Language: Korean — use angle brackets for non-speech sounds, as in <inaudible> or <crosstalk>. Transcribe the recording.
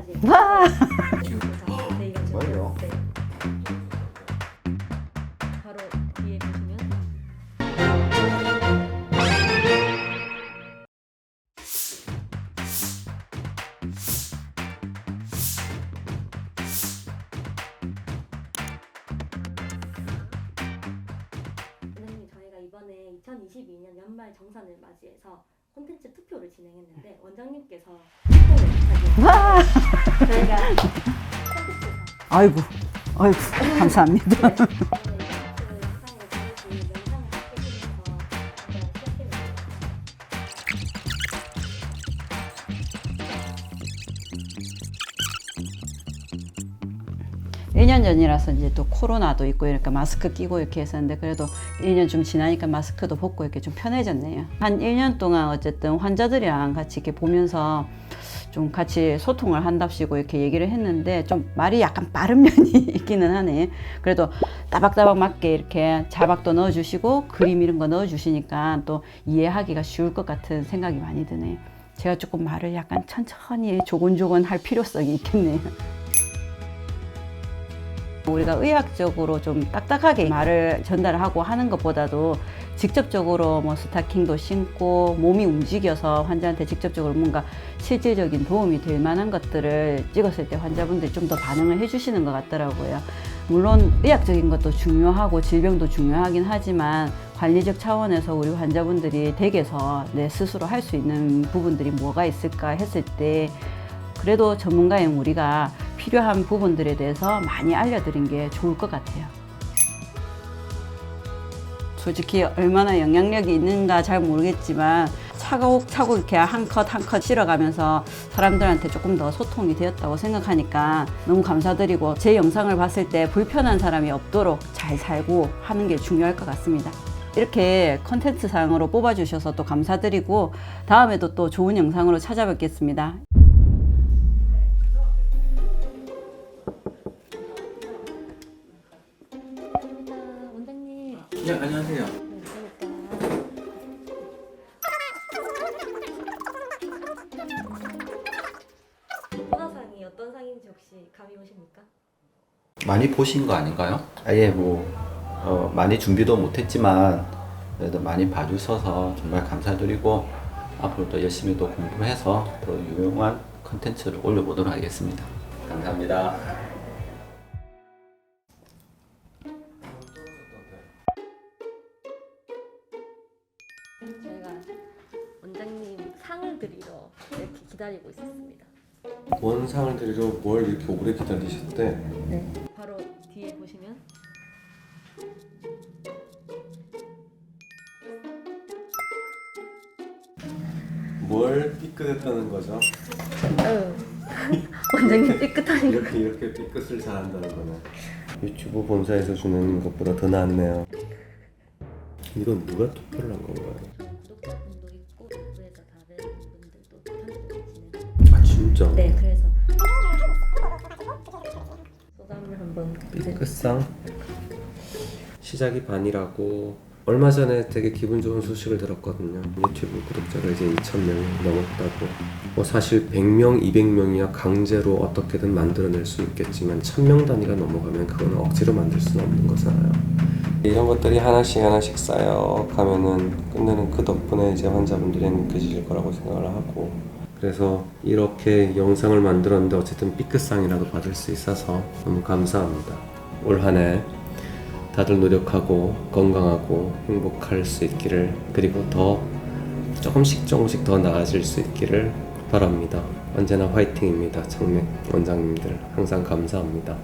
아직 와! 정말요? 네. 바로 뒤에 보시면 선생님 저희가 이번에 2022년 연말 정산을 맞이해서 콘텐츠 투표를 진행했는데 원장님께서 투표를 와! 저희가 <laughs> 콘텐츠상 아이고, 아이고, 감사합니다. 일년 전이라서 이제 또 코로나도 있고 이렇게 마스크 끼고 이렇게 했었는데 그래도 1년 좀 지나니까 마스크도 벗고 이렇게 좀 편해졌네요. 한 1년 동안 어쨌든 환자들이랑 같이 이렇게 보면서 좀 같이 소통을 한답시고 이렇게 얘기를 했는데 좀 말이 약간 빠른 <laughs> 면이 있기는 하네. 그래도 따박따박 맞게 이렇게 자막도 넣어주시고 그림 이런 거 넣어주시니까 또 이해하기가 쉬울 것 같은 생각이 많이 드네요. 제가 조금 말을 약간 천천히 조곤조곤 할 필요성이 있겠네요. 우리가 의학적으로 좀 딱딱하게 말을 전달하고 하는 것보다도 직접적으로 뭐 스타킹도 신고 몸이 움직여서 환자한테 직접적으로 뭔가 실질적인 도움이 될 만한 것들을 찍었을 때 환자분들이 좀 더 반응을 해주시는 것 같더라고요. 물론 의학적인 것도 중요하고 질병도 중요하긴 하지만 관리적 차원에서 우리 환자분들이 댁에서 내 스스로 할 수 있는 부분들이 뭐가 있을까 했을 때 그래도 전문가인 우리가 필요한 부분들에 대해서 많이 알려드린 게 좋을 것 같아요. 솔직히 얼마나 영향력이 있는가 잘 모르겠지만 차곡차곡 이렇게 한 컷 한 컷 실어가면서 사람들한테 조금 더 소통이 되었다고 생각하니까 너무 감사드리고 제 영상을 봤을 때 불편한 사람이 없도록 잘 살고 하는 게 중요할 것 같습니다. 이렇게 컨텐츠 상으로 뽑아주셔서 또 감사드리고 다음에도 또 좋은 영상으로 찾아뵙겠습니다. 네, 안녕하세요. 문화상이 어떤 상인지 혹시 감이 오십니까? 많이 보신 거 아닌가요? 아예 뭐 어, 많이 준비도 못했지만 그래도 많이 봐주셔서 정말 감사드리고 앞으로도 열심히 또 공부해서 더 유용한 컨텐츠를 올려보도록 하겠습니다. 감사합니다. 드리러 이렇게 기다리고 있었습니다. 원상을 드리러 뭘 이렇게 오래 기다리셨대? 네. 바로 뒤에 보시면 뭘 삐끗했다는 거죠? 아유, <laughs> 원장님 삐끗하니까 이렇게 이렇게 삐끗을 잘한다는 거네. 유튜브 본사에서 주는 것보다 더 낫네요. 이건 누가 투표를 한 건가요? 진짜? 네, 그래서 소감을 한번 삐끗상 시작이 반이라고 얼마 전에 되게 기분 좋은 소식을 들었거든요. 유튜브 구독자가 이제 2,000명이 넘었다고. 뭐 사실 100명, 200명이야 강제로 어떻게든 만들어낼 수 있겠지만 1,000명 단위가 넘어가면 그거는 억지로 만들 수는 없는 거잖아요. 이런 것들이 하나씩 하나씩 쌓여 가면은 끝내는 그 덕분에 이제 환자분들이 행복해지실 거라고 생각을 하고 그래서 이렇게 영상을 만들었는데 어쨌든 삐끗상이라도 받을 수 있어서 너무 감사합니다. 올 한 해 다들 노력하고 건강하고 행복할 수 있기를 그리고 더 조금씩 조금씩 더 나아질 수 있기를 바랍니다. 언제나 화이팅입니다. 청맥 원장님들 항상 감사합니다.